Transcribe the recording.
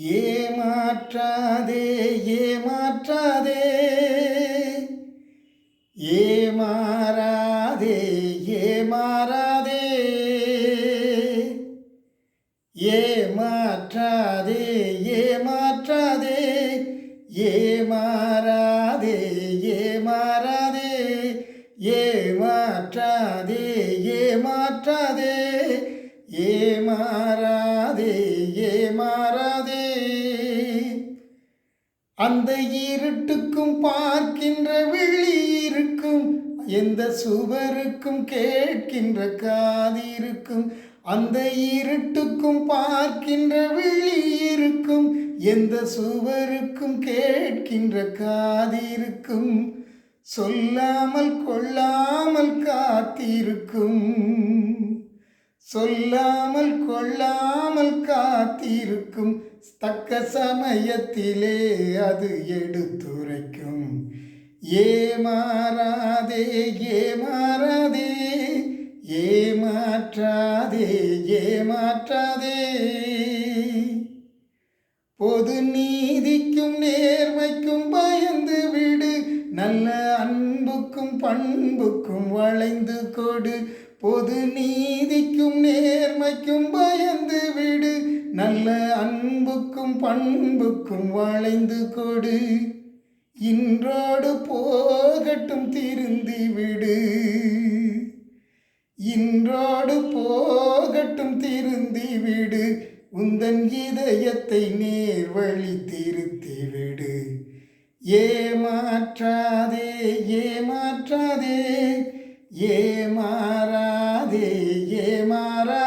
ஏமாற்றாதே ஏமாற்றாதே. ஏமாறாதே ஏமாறாதே. ஏமாற்றாதே ஏமாற்றாதே. ஏமாறாதே ஏமாறாதே. ஏமாற்றாதே ஏமாற்றாதே. ஏமாறா அந்த இருட்டுக்கும் பார்க்கின்ற விழி இருக்கும் எந்த சுவருக்கும் கேட்கின்ற காதிருக்கும் அந்த இருட்டுக்கும் பார்க்கின்ற விழி இருக்கும் எந்த சுவருக்கும் கேட்கின்ற காதிருக்கும் சொல்லாமல் கொள்ளாமல் காத்திருக்கும். சொல்லாமல் கொள்ளாமல் காத்திருக்கும் தக்க சமயத்திலே அது எடுத்துரைக்கும். ஏமாறாதே ஏமாறாதே ஏமாற்றாதே ஏமாற்றாதே. பொது நீதிக்கும் நேர்மைக்கும் பயந்து விடு நல்ல அன்புக்கும் பண்புக்கும் வளைந்து கொடு. பொது நீதிக்கும் நேர்மைக்கும் பயந்து விடு. நல்ல அன்புக்கும் பண்புக்கும் வளைந்து கொடு. இன்றோடு போகட்டும் திருந்தி விடு. இன்றோடு போகட்டும் திருந்தி விடு. உந்தன் இதயத்தை நேர்வழி திருத்தி விடு. ஏமாற்றாதே ஏமாற்றாதே ஏமாறா ஏமாறாதே ஏமாறாதே